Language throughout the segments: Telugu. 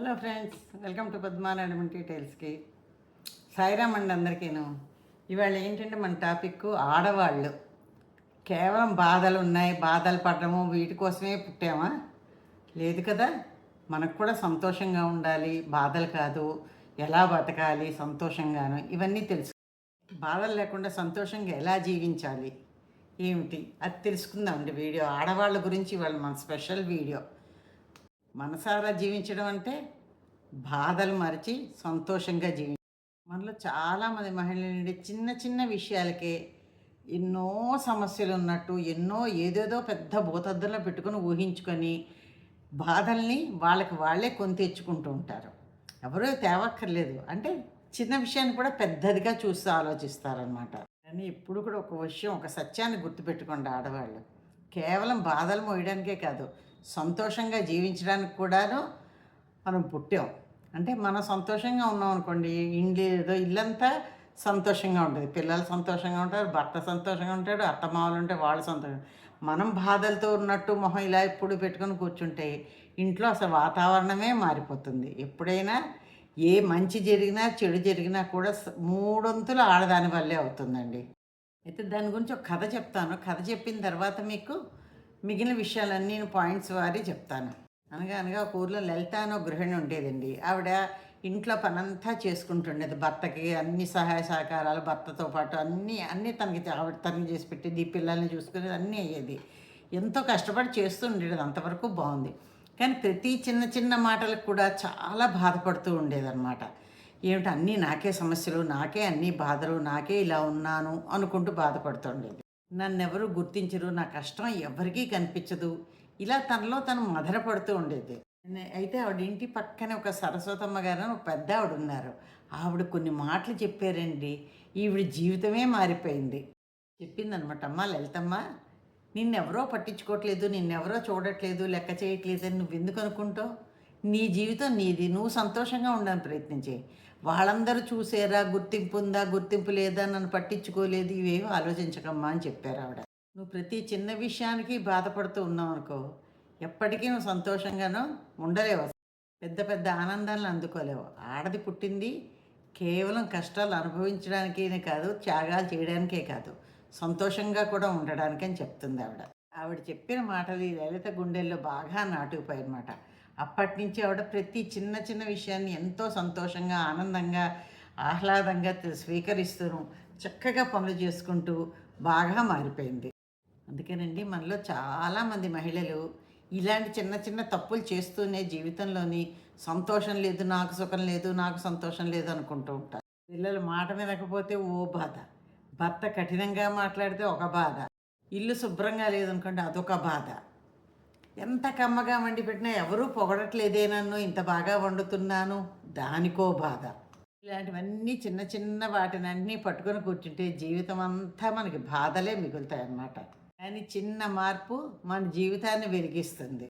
హలో ఫ్రెండ్స్ వెల్కమ్ టు పద్మానాడమన్ డీటెయిల్స్కి సాయిరామ్ అండి అందరికీను. ఇవాళ ఏంటంటే మన టాపిక్ ఆడవాళ్ళు. కేవలం బాధలు ఉన్నాయి బాధలు పడడము వీటి కోసమే పుట్టామా? లేదు కదా? మనకు కూడా సంతోషంగా ఉండాలి బాధలు కాదు ఎలా బతకాలి సంతోషంగాను ఇవన్నీ తెలుసు. బాధలు లేకుండా సంతోషంగా ఎలా జీవించాలి? ఏమిటి? అది తెలుసుకుందామండి వీడియో. ఆడవాళ్ళ గురించి ఇవాళ మన స్పెషల్ వీడియో. మనసారా జీవించడం అంటే బాధలు మరిచి సంతోషంగా జీవించడం. మనలో చాలామంది మహిళలు చిన్న చిన్న విషయాలకే ఎన్నో సమస్యలు ఉన్నట్టు ఎన్నో ఏదేదో పెద్ద భూతద్దంలో పెట్టుకొని ఊహించుకొని బాధల్ని వాళ్ళకి వాళ్ళే కొని తెచ్చుకుంటూ ఉంటారు. ఎవరూ తేవక్కర్లేదు. అంటే చిన్న విషయాన్ని కూడా పెద్దదిగా చూస్తూ ఆలోచిస్తారనమాట కానీ ఎప్పుడు కూడా ఒక విషయం ఒక సత్యాన్ని గుర్తుపెట్టుకోండి ఆడవాళ్ళు. కేవలం బాధలు మోయడానికే కాదు సంతోషంగా జీవించడానికి కూడాను మనం పుట్టాం. అంటే మనం సంతోషంగా ఉన్నాం అనుకోండి ఇండి ఏదో ఇల్లంతా సంతోషంగా ఉంటుంది. పిల్లలు సంతోషంగా ఉంటారు భర్త సంతోషంగా ఉంటాడు అత్తమామలు ఉంటే వాళ్ళు సంతోషం. మనం బాధలతో ఉన్నట్టు మొహం ఇలా ఎప్పుడు పెట్టుకొని కూర్చుంటే ఇంట్లో అసలు వాతావరణమే మారిపోతుంది. ఎప్పుడైనా ఏ మంచి జరిగినా చెడు జరిగినా కూడా మూడొంతులు ఆడదాని వల్లే అవుతుందండి. అయితే దాని గురించి ఒక కథ చెప్తాను. కథ చెప్పిన తర్వాత మీకు మిగిలిన విషయాలన్నీ నేను పాయింట్స్ వారి చెప్తాను. అనగా అనగా ఒక ఊర్లో లలిత అని ఒక గృహిణి ఉండేదండి. ఆవిడ ఇంట్లో పనంతా చేసుకుంటుండేది. భర్తకి అన్ని సహాయ సహకారాలు భర్తతో పాటు అన్నీ అన్నీ తనకి ఆవిడ తనకి చేసి పెట్టేది పిల్లల్ని చూసుకునేది అన్నీ అయ్యేది. ఎంతో కష్టపడి చేస్తూ ఉండేది. అంతవరకు బాగుంది. కానీ ప్రతి చిన్న చిన్న మాటలకు కూడా చాలా బాధపడుతూ ఉండేదన్నమాట. ఏమిటి? అన్నీ నాకే సమస్యలు నాకే అన్ని బాధలు నాకే ఇలా ఉన్నాను అనుకుంటూ బాధపడుతుండేది నన్నెవరు గుర్తించరు నా కష్టం ఎవరికీ కనిపించదు. ఇలా తనలో తను మధరపడుతూ ఉండేది. అయితే ఆవిడ ఇంటి పక్కనే ఒక సరస్వతమ్మ గారు ఒక పెద్ద ఆవిడ ఉన్నారు ఆవిడ కొన్ని మాటలు చెప్పారండి. ఈవిడ జీవితమే మారిపోయింది. చెప్పిందనమాట అమ్మ లలితమ్మ నిన్నెవరో పట్టించుకోవట్లేదు నిన్నెవరో చూడట్లేదు లెక్క చేయట్లేదు అని నువ్వు ఎందుకు అనుకుంటావు? నీ జీవితం నీది నువ్వు సంతోషంగా ఉండడానికి ప్రయత్నించే. వాళ్ళందరూ చూసారా? గుర్తింపు ఉందా? గుర్తింపు లేదా? నన్ను పట్టించుకోలేదు. ఇవేవి ఆలోచించకమ్మా అని చెప్పారు ఆవిడ. నువ్వు ప్రతి చిన్న విషయానికి బాధపడుతూ ఉన్నావు అనుకో ఎప్పటికీ నువ్వు సంతోషంగానో ఉండలేవు పెద్ద పెద్ద ఆనందాలను అందుకోలేవు. ఆడది పుట్టింది కేవలం కష్టాలు అనుభవించడానికే కాదు త్యాగాలు చేయడానికే కాదు. సంతోషంగా కూడా ఉండడానికని చెప్తుంది ఆవిడ. ఆవిడ చెప్పిన మాటలు ఈ లలిత గుండెల్లో బాగా నాటుకుపోయి అనమాట అప్పటి నుంచి ఆవిడ ప్రతి చిన్న చిన్న విషయాన్ని ఎంతో సంతోషంగా ఆనందంగా ఆహ్లాదంగా స్వీకరిస్తూ స్వీకరిస్తూను చక్కగా పనులు చేసుకుంటూ బాగా మారిపోయింది. అందుకేనండి మనలో చాలామంది మహిళలు ఇలాంటి చిన్న చిన్న తప్పులు చేస్తూనే జీవితంలోని సంతోషం లేదు నాకు సుఖం లేదు నాకు సంతోషం లేదు అనుకుంటూ ఉంటారు. పిల్లలు మాట వినకపోతే ఓ బాధ. భర్త కఠినంగా మాట్లాడితే ఒక బాధ. ఇల్లు శుభ్రంగా లేదనుకోండి అదొక బాధ. ఎంత కమ్మగా వండి పెట్టినా ఎవరూ పొగడట్లేదే నన్ను ఇంత బాగా వండుతున్నాను. దానికో బాధ. ఇలాంటివన్నీ చిన్న చిన్న వాటినన్నీ పట్టుకొని కూర్చుంటే జీవితం అంతా మనకి బాధలే మిగులుతాయి అన్నమాట కానీ చిన్న మార్పు మన జీవితాన్ని వెలిగిస్తుంది.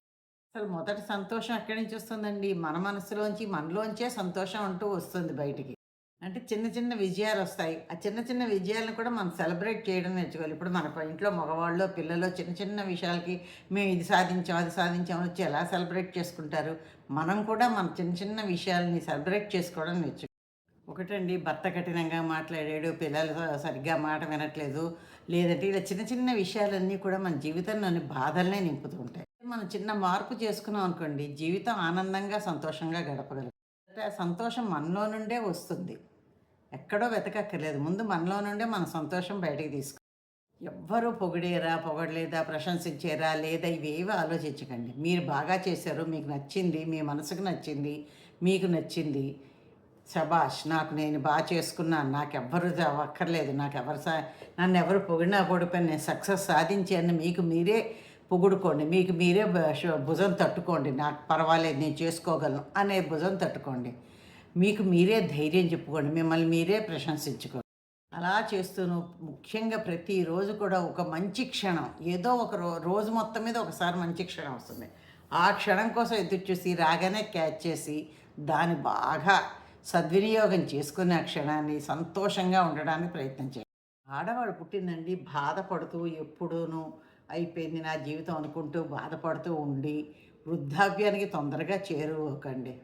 అసలు మొదటి సంతోషం ఎక్కడి నుంచి వస్తుందండి? మన మనసులోంచి మనలోంచే సంతోషం అంటూ వస్తుంది బయటికి. అంటే చిన్న చిన్న విజయాలు వస్తాయి. ఆ చిన్న చిన్న విజయాలను కూడా మనం సెలబ్రేట్ చేయడం నేర్చుకోవాలి. ఇప్పుడు మన ఇంట్లో మగవాళ్ళు పిల్లలు చిన్న చిన్న విషయాలకి మేము ఇది సాధించాం అది సాధించాం వచ్చి ఎలా సెలబ్రేట్ చేసుకుంటారు? మనం కూడా మన చిన్న చిన్న విషయాలని సెలబ్రేట్ చేసుకోవడం నేర్చుకోవాలి ఒకటండి భర్త కఠినంగా మాట్లాడాడు పిల్లలు సరిగ్గా మాట వినట్లేదు. లేదంటే ఇలా చిన్న చిన్న విషయాలన్నీ కూడా మన జీవితంలోని బాధల్నే నింపుతూ ఉంటాయి. మనం చిన్న మార్పు చేసుకున్నాం అనుకోండి జీవితం ఆనందంగా సంతోషంగా గడపగలం ఆ సంతోషం మనలో నుండే వస్తుంది. ఎక్కడో వెతకక్కర్లేదు. ముందు మనలో నుండే మన సంతోషం బయటికి తీసుకో. ఎవ్వరూ పొగిడేరా పొగడలేదా ప్రశంసించారా లేదా ఇవేవి ఆలోచించకండి. మీరు బాగా చేశారు మీకు నచ్చింది మీ మనసుకు నచ్చింది మీకు నచ్చింది. శబాష్ నాకు నేను బాగా చేసుకున్నాను. నాకు ఎవ్వరు అక్కర్లేదు నాకు ఎవరు సా నన్ను ఎవరు పొగిడినా పొడిపోయి నేను సక్సెస్ సాధించాను. మీకు మీరే పొగుడుకోండి. మీకు మీరే భుజం తట్టుకోండి. నాకు పర్వాలేదు నేను చేసుకోగలను అనే భుజం తట్టుకోండి. మీకు మీరే ధైర్యం చెప్పుకోండి. మిమ్మల్ని మీరే ప్రశంసించుకోండి. అలా చేస్తూను ముఖ్యంగా ప్రతిరోజు కూడా ఒక మంచి క్షణం. ఏదో ఒక రో రోజు మొత్తం మీద ఒకసారి మంచి క్షణం వస్తుంది. ఆ క్షణం కోసం ఎదురు చూసి రాగానే క్యాచ్ చేసి దాన్ని బాగా సద్వినియోగం చేసుకునే ఆ క్షణాన్ని సంతోషంగా ఉండడానికి ప్రయత్నం చేయండి. ఆడవాడు పుట్టిందండి బాధపడుతూ ఎప్పుడూను అయిపోయింది నా జీవితం అనుకుంటూ బాధపడుతూ ఉండి వృద్ధాప్యానికి తొందరగా చేరువకండి.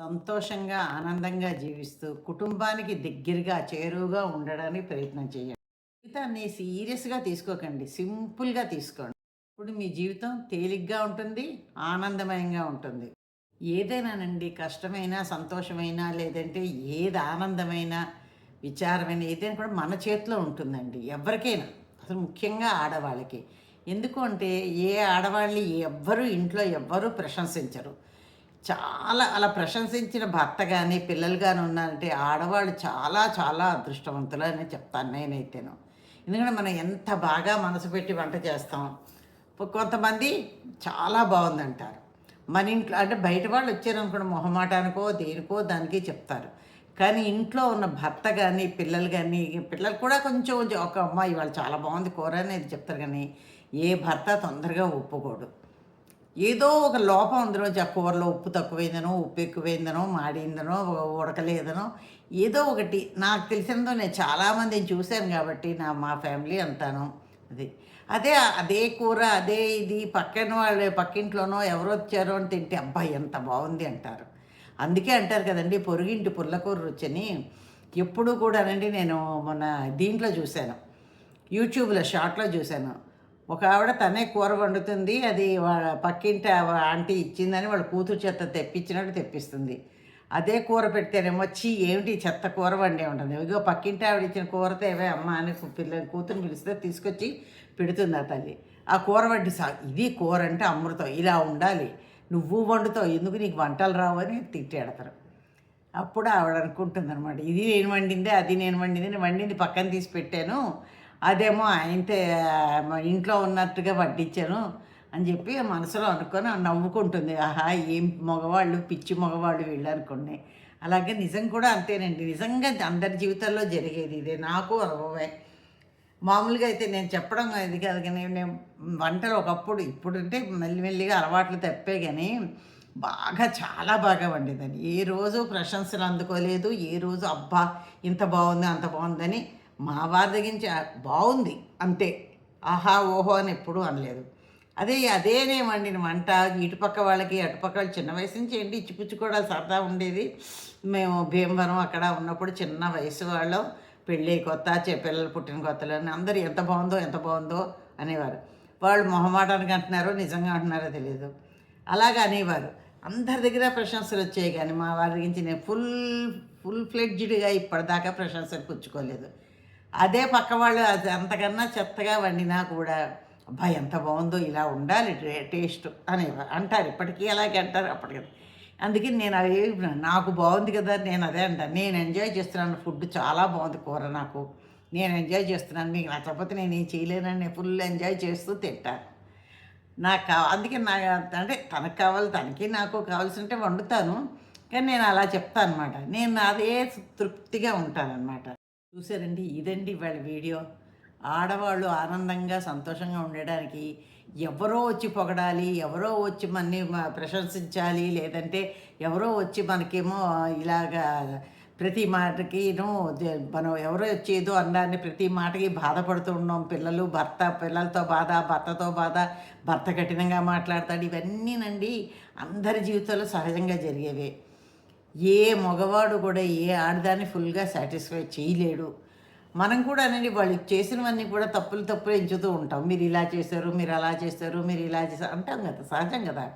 సంతోషంగా ఆనందంగా జీవిస్తూ కుటుంబానికి దగ్గరగా చేరువుగా ఉండడానికి ప్రయత్నం చేయండి. జీవితాన్ని సీరియస్గా తీసుకోకండి. సింపుల్గా తీసుకోండి. ఇప్పుడు మీ జీవితం తేలిగ్గా ఉంటుంది ఆనందమయంగా ఉంటుంది. ఏదైనానండి కష్టమైనా సంతోషమైనా లేదంటే ఏది ఆనందమైనా విచారమైన ఏదైనా కూడా మన చేతిలో ఉంటుందండి. ఎవరికైనా. అసలు ముఖ్యంగా ఆడవాళ్ళకి. ఎందుకు అంటే ఏ ఆడవాళ్ళని ఎవ్వరూ ఇంట్లో ఎవ్వరూ ప్రశంసించరు. చాలా అలా ప్రశంసించిన భర్త కానీ పిల్లలు కానీ ఉన్నారంటే ఆడవాళ్ళు చాలా చాలా అదృష్టవంతులు అని చెప్తాను నేనైతేను. ఎందుకంటే మనం ఎంత బాగా మనసు పెట్టి వంట చేస్తాం కొంతమంది చాలా బాగుందంటారు. మన ఇంట్లో అంటే బయట వాళ్ళు వచ్చారనుకున్న మొహమాటానికో దేనికో దానికి చెప్తారు. కానీ ఇంట్లో ఉన్న భర్త కానీ పిల్లలు కానీ పిల్లలు కూడా కొంచెం కొంచెం ఒక అమ్మాయి వాళ్ళు చాలా బాగుంది కూర అనేది చెప్తారు కానీ ఏ భర్త తొందరగా ఒప్పుకోడు. ఏదో ఒక లోపం అందులో ఆ కూరలో ఉప్పు తక్కువైందనో ఉప్పు ఎక్కువైందనో మాడిందనో ఉడకలేదనో ఏదో ఒకటి. నాకు తెలిసినదో నేను చాలామందిని చూశాను కాబట్టి నా మా ఫ్యామిలీ అంతాను. అది. అదే అదే కూర అదే ఇది పక్కన వాళ్ళు పక్కింట్లోనో ఎవరు వచ్చారో అని తింటే అబ్బాయి ఎంత బాగుంది అంటారు. అందుకే అంటారు కదండి పొరుగింటి పుల్లకూర రుచిని ఎప్పుడు కూడానండి నేను మొన్న దీంట్లో చూశాను. యూట్యూబ్లో షార్ట్లో చూశాను. ఒక ఆవిడ తనే కూర వండుతుంది అది వాళ్ళ పక్కింటి ఆంటీ ఇచ్చిందని వాళ్ళ కూతురు చెత్త తెప్పించినట్టు తెప్పిస్తుంది. అదే కూర పెడితేనేమో వచ్చి ఏమిటి చెత్త కూర వండే ఉంటుంది? ఇదిగో పక్కింటి ఆవిడ ఇచ్చిన కూరతో ఏవే అమ్మ అని పిల్ల కూతురు పిలిస్తే తీసుకొచ్చి పెడుతుంది ఆ తల్లి. ఆ కూర వండి సా ఇది కూర అంటే అమృతం ఇలా ఉండాలి. నువ్వు వండుతావు ఎందుకు నీకు వంటలు రావు అని తిట్టేడతారు అప్పుడు ఆవిడ అనుకుంటుంది అనమాట ఇది నేను వండిందే అది నేను వండింది నేను వండింది పక్కన తీసి పెట్టాను అదేమో ఆయనతే ఇంట్లో ఉన్నట్టుగా వడ్డించాను అని చెప్పి మనసులో అనుకొని నవ్వుకుంటుంది. ఆహా ఏం మగవాళ్ళు పిచ్చి మగవాళ్ళు వీళ్ళు అనుకోండి. అలాగే నిజం కూడా అంతేనండి. నిజంగా అందరి జీవితాల్లో జరిగేది ఇదే. నాకు అనుభవమే. మామూలుగా అయితే నేను చెప్పడం ఇది కాదు కానీ నేను వంటలు ఒకప్పుడు ఇప్పుడు అంటే మెల్లిమెల్లిగా అలవాట్లు తప్పే కానీ బాగా చాలా బాగా వండేదాన్ని. ఏ రోజు ప్రశంసలు అందుకోలేదు ఏ రోజు అబ్బా ఇంత బాగుంది అంత బాగుందని మా వారి దగ్గర బాగుంది అంతే. ఆహా ఓహో అని ఎప్పుడూ అనలేదు. అదే అదే నేను వండిన వంట. ఇటుపక్క వాళ్ళకి అటుపక్క వాళ్ళు చిన్న వయసు నుంచి ఏంటి ఇచ్చిపుచ్చుకోవడాలు సరదా ఉండేది. మేము భీమవరం అక్కడ ఉన్నప్పుడు చిన్న వయసు వాళ్ళం. పెళ్ళి కొత్త చె- పిల్లలు పుట్టిన కొత్తలు అని అందరూ ఎంత బాగుందో ఎంత బాగుందో అనేవారు. వాళ్ళు మొహమాటానికి అంటున్నారో నిజంగా అంటున్నారో తెలియదు అలాగా అనేవారు. అందరి దగ్గర ప్రశంసలు వచ్చాయి కానీ మా వారి గురించి నేను ఫుల్ ఫుల్ ఫ్లెడ్జ్డ్గా ఇప్పటిదాకా ప్రశంసలు పుచ్చుకోలేదు. అదే పక్క వాళ్ళు అది అంతకన్నా చెత్తగా వండినా కూడా అబ్బా ఎంత బాగుందో ఇలా ఉండాలి టేస్ట్ అని అంటారు. ఇప్పటికీ అలాగే అంటారు అప్పటికి అందుకే నేను అవి నాకు బాగుంది కదా నేను అదే అంటాను. నేను ఎంజాయ్ చేస్తున్నాను ఫుడ్ చాలా బాగుంది కూర నాకు. నేను ఎంజాయ్ చేస్తున్నాను మీకు నచ్చకపోతే నేను ఏం చేయలేనని నేను ఫుల్ ఎంజాయ్ చేస్తూ తింటాను నాకు కావ అందుకే నా అంటే తనకు కావాలి తనకి నాకు కావాల్సింటే వండుతాను. కానీ నేను అలా చెప్తాను అనమాట నేను అదే తృప్తిగా ఉంటానన్నమాట. చూసారండి ఇదండి వాళ్ళ వీడియో. ఆడవాళ్ళు ఆనందంగా సంతోషంగా ఉండడానికి ఎవరో వచ్చి పొగడాలి ఎవరో వచ్చి మనని ప్రశంసించాలి లేదంటే ఎవరో వచ్చి మనకేమో ఇలాగా ప్రతి మాటకిను మనం ఎవరో వచ్చేదో అన్నారని ప్రతి మాటకి బాధపడుతూ ఉన్నాం. పిల్లలు భర్త పిల్లలతో బాధ భర్తతో బాధ భర్త కఠినంగా మాట్లాడతాడు. ఇవన్నీనండి అందరి జీవితంలో సహజంగా జరిగేవే. ఏ మగవాడు కూడా ఏ ఆడదాన్ని ఫుల్గా సాటిస్ఫై చేయలేడు. మనం కూడా అనేది వాళ్ళు చేసినవన్నీ కూడా తప్పులు తప్పులు ఎంచుతూ ఉంటాం. మీరు ఇలా చేశారు మీరు అలా చేశారు మీరు ఇలా చేశారు అంటాం కదా సహజం కదా.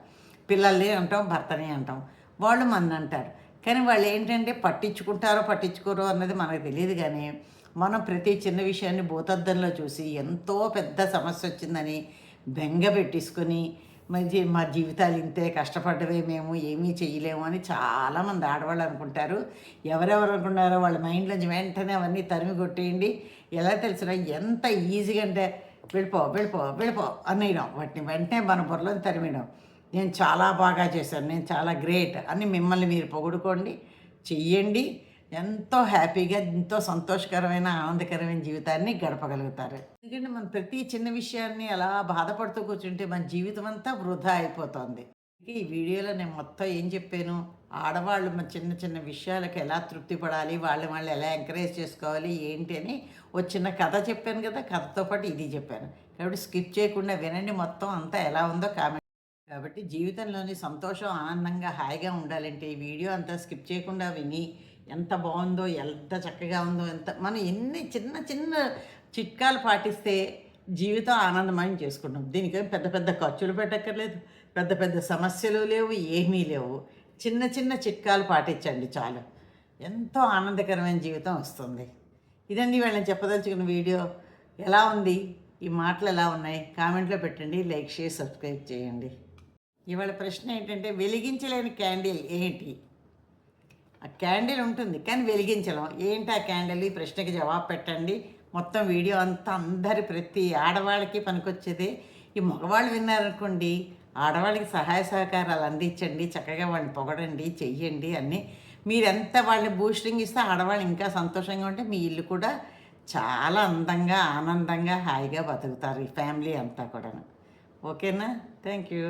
పిల్లల్ని అంటాం భర్తని అంటాం. వాళ్ళు మన అంటారు. కానీ వాళ్ళు ఏంటంటే పట్టించుకుంటారో పట్టించుకోరో అన్నది మనకు తెలియదు కానీ మనం ప్రతి చిన్న విషయాన్ని భూతద్దంలో చూసి ఎంతో పెద్ద సమస్య వచ్చిందని బెంగ పెట్టేసుకొని మరి మా జీవితాలు ఇంతే కష్టపడ్డవే మేము ఏమీ చేయలేము అని చాలామంది ఆడవాళ్ళు అనుకుంటారు. ఎవరెవరు అనుకున్నారో వాళ్ళ మైండ్లోంచి వెంటనే అవన్నీ తరిమి కొట్టేయండి. ఎలా తెలిసిన ఎంత ఈజీగా అంటే వెళ్ళిపో వెళ్ళిపో వెళ్ళిపో అనేయడం వాటిని వెంటనే మన బుర్రలో తరిమేయడం. నేను చాలా బాగా చేశాను నేను చాలా గ్రేట్ అని మిమ్మల్ని మీరు పొగుడుకోండి చెయ్యండి. ఎంతో హ్యాపీగా ఎంతో సంతోషకరమైన ఆనందకరమైన జీవితాన్ని గడపగలుగుతారు. ఎందుకంటే మనం ప్రతి చిన్న విషయాన్ని అలా బాధపడుతూ కూర్చుంటే మన జీవితం అంతా వృధా అయిపోతుంది. ఈ వీడియోలో నేను మొత్తం ఏం చెప్పాను? ఆడవాళ్ళు మన చిన్న చిన్న విషయాలకు ఎలా తృప్తి పడాలి? వాళ్ళని వాళ్ళు ఎలా ఎంకరేజ్ చేసుకోవాలి? ఏంటి అని ఒక చిన్న కథ చెప్పాను కదా కథతో పాటు ఇది చెప్పాను. కాబట్టి స్కిప్ చేయకుండా వినండి మొత్తం అంతా ఎలా ఉందో కామెంట్. కాబట్టి జీవితంలోని సంతోషం ఆనందంగా హాయిగా ఉండాలంటే ఈ వీడియో అంతా స్కిప్ చేయకుండా విని ఎంత బాగుందో ఎంత చక్కగా ఉందో ఎంత మనం ఎన్ని చిన్న చిన్న చిట్కాలు పాటిస్తే జీవితం ఆనందమయం చేసుకుంటాం. దీనికి పెద్ద పెద్ద ఖర్చులు పెట్టక్కర్లేదు. పెద్ద పెద్ద సమస్యలు లేవు ఏమీ లేవు. చిన్న చిన్న చిట్కాలు పాటించండి చాలు. ఎంతో ఆనందకరమైన జీవితం వస్తుంది. ఇదండి వాళ్ళని చెప్పదలుచుకున్న వీడియో. ఎలా ఉంది? ఈ మాటలు ఎలా ఉన్నాయి? కామెంట్లో పెట్టండి లైక్ షేర్ సబ్స్క్రైబ్ చేయండి. ఇవాళ ప్రశ్న ఏంటంటే వెలిగించలేని క్యాండిల్ ఏంటి? ఆ క్యాండిల్ ఉంటుంది కానీ వెలిగించలేం. ఏంటి ఆ క్యాండిల్? ఈ ప్రశ్నకి జవాబు పెట్టండి. మొత్తం వీడియో అంతా అందరి ప్రతి ఆడవాళ్ళకి పనికొచ్చేది. ఈ మగవాళ్ళు విన్నారనుకోండి ఆడవాళ్ళకి సహాయ సహకారాలు అందించండి చక్కగా వాళ్ళని పొగడండి చెయ్యండి అన్నీ. మీరెంత వాళ్ళని బూస్టింగ్ ఇస్తే ఆడవాళ్ళు ఇంకా సంతోషంగా ఉంటే మీ ఇల్లు కూడా చాలా అందంగా ఆనందంగా హాయిగా బతుకుతారు ఈ ఫ్యామిలీ అంతా కూడా ఓకేనా? Thank you.